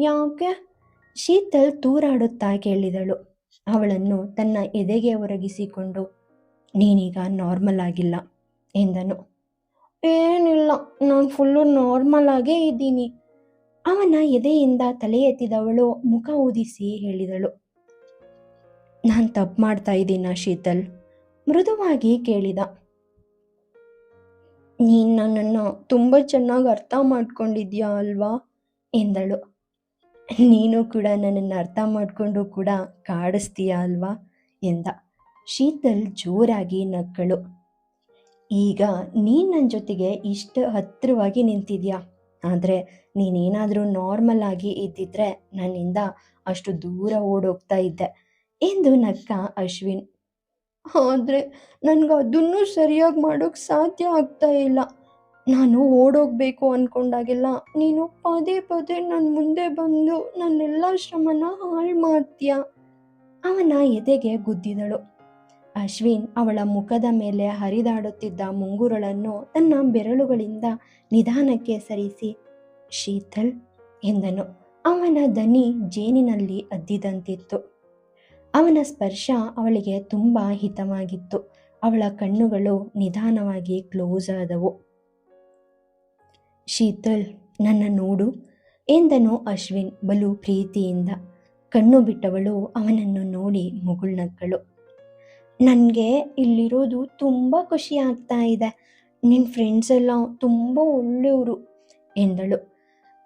ಯಾಕೆ? ಶೀತಲ್ ತೂರಾಡುತ್ತಾ ಕೇಳಿದಳು. ಅವಳನ್ನು ತನ್ನ ಎದೆಗೆ ಒರಗಿಸಿಕೊಂಡು, ನೀನೀಗ ನಾರ್ಮಲ್ ಆಗಿಲ್ಲ ಎಂದನು. ಏನಿಲ್ಲ, ನಾನು ಫುಲ್ಲು ನಾರ್ಮಲ್ ಆಗೇ ಇದ್ದೀನಿ. ಅವನ ಎದೆಯಿಂದ ತಲೆ ಎತ್ತಿದವಳು ಮುಖ ಊದಿಸಿ ಹೇಳಿದಳು. ನಾನು ತಪ್ಪು ಮಾಡ್ತಾ ಇದ್ದೀನ ಶೀತಲ್? ಮೃದುವಾಗಿ ಕೇಳಿದ. ನೀನು ನನ್ನನ್ನು ತುಂಬ ಚೆನ್ನಾಗಿ ಅರ್ಥ ಮಾಡ್ಕೊಂಡಿದ್ಯಾ ಅಲ್ವಾ? ಎಂದಳು. ನೀನು ಕೂಡ ನನ್ನನ್ನು ಅರ್ಥ ಮಾಡಿಕೊಂಡು ಕೂಡ ಕಾಡಿಸ್ತೀಯಾ ಅಲ್ವಾ? ಎಂದ. ಶೀತಲ್ ಜೋರಾಗಿ ನಕ್ಕಳು. ಈಗ ನೀನು ನನ್ನ ಜೊತೆಗೆ ಇಷ್ಟು ಹತ್ತಿರವಾಗಿ ನಿಂತಿದ್ಯಾ? ಆದರೆ ನೀನೇನಾದರೂ ನಾರ್ಮಲ್ ಆಗಿ ಇದ್ದಿದ್ರೆ ನನ್ನಿಂದ ಅಷ್ಟು ದೂರ ಓಡೋಗ್ತಾ ಇದ್ದೆ, ಎಂದು ನಕ್ಕ ಅಶ್ವಿನ್ ಆದರೆ ನನಗೆ ಅದನ್ನು ಸರಿಯಾಗಿ ಮಾಡೋಕ್ಕೆ ಸಾಧ್ಯ ಆಗ್ತಾ ಇಲ್ಲ. ನಾನು ಓಡೋಗ್ಬೇಕು ಅಂದ್ಕೊಂಡಾಗೆಲ್ಲ ನೀನು ಪದೇ ಪದೇ ನನ್ನ ಮುಂದೆ ಬಂದು ನನ್ನೆಲ್ಲ ಶ್ರಮನ ಹಾಳು ಮಾಡ್ತೀಯ? ಅವನ ಎದೆಗೆ ಗುದ್ದಿದಳು. ಅಶ್ವಿನ್ ಅವಳ ಮುಖದ ಮೇಲೆ ಹರಿದಾಡುತ್ತಿದ್ದ ಮುಂಗುರಳನ್ನು ತನ್ನ ಬೆರಳುಗಳಿಂದ ನಿಧಾನಕ್ಕೆ ಸರಿಸಿ, ಶೀತಲ್, ಎಂದನು. ಅವನ ದನಿ ಜೇನಿನಲ್ಲಿ ಅದ್ದಿದಂತಿತ್ತು. ಅವನ ಸ್ಪರ್ಶ ಅವಳಿಗೆ ತುಂಬ ಹಿತವಾಗಿತ್ತು. ಅವಳ ಕಣ್ಣುಗಳು ನಿಧಾನವಾಗಿ ಕ್ಲೋಸ್ ಆದವು. ಶೀತಲ್, ನನ್ನ ನೋಡು, ಎಂದನು ಅಶ್ವಿನ್ ಬಲು ಪ್ರೀತಿಯಿಂದ. ಕಣ್ಣು ಬಿಟ್ಟವಳು ಅವನನ್ನು ನೋಡಿ ಮುಗುಳ್ನಕ್ಕಳು. ನನಗೆ ಇಲ್ಲಿರೋದು ತುಂಬ ಖುಷಿ ಆಗ್ತಾ ಇದೆ. ನಿನ್ನ ಫ್ರೆಂಡ್ಸ್ ಎಲ್ಲ ತುಂಬ ಒಳ್ಳೆಯವರು, ಎಂದಳು.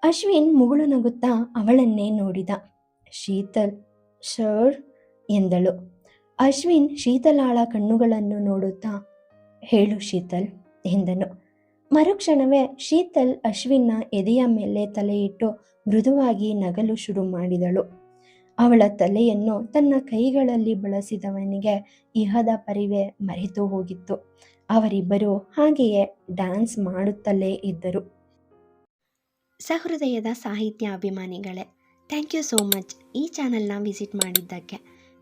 ಅಶ್ವಿನ್ ಮುಗುಳು ನಗುತ್ತಾ ಅವಳನ್ನೇ ನೋಡಿದ. ಶೀತಲ್ ಸರ್ ಎಂದಳು. ಅಶ್ವಿನ್ ಶೀತಲಾಳ ಕಣ್ಣುಗಳನ್ನು ನೋಡುತ್ತಾ, ಹೇಳು ಶೀತಲ್, ಎಂದನು. ಮರುಕ್ಷಣವೇ ಶೀತಲ್ ಅಶ್ವಿನ್ನ ಎದೆಯ ಮೇಲೆ ತಲೆಯಿಟ್ಟು ಮೃದುವಾಗಿ ನಗಲು ಶುರು ಮಾಡಿದಳು. ಅವಳ ತಲೆಯನ್ನು ತನ್ನ ಕೈಗಳಲ್ಲಿ ಬಳಸಿದವನಿಗೆ ಇಹದ ಪರಿವೆ ಮರೆತು ಹೋಗಿತ್ತು. ಅವರಿಬ್ಬರು ಹಾಗೆಯೇ ಡ್ಯಾನ್ಸ್ ಮಾಡುತ್ತಲೇ ಇದ್ದರು. ಸಹೃದಯದ ಸಾಹಿತ್ಯ ಅಭಿಮಾನಿಗಳೇ ಥ್ಯಾಂಕ್ ಯು ಸೋ ಮಚ್ ಈ ಚಾನಲ್ನ ವಿಸಿಟ್ ಮಾಡಿದ್ದಕ್ಕೆ.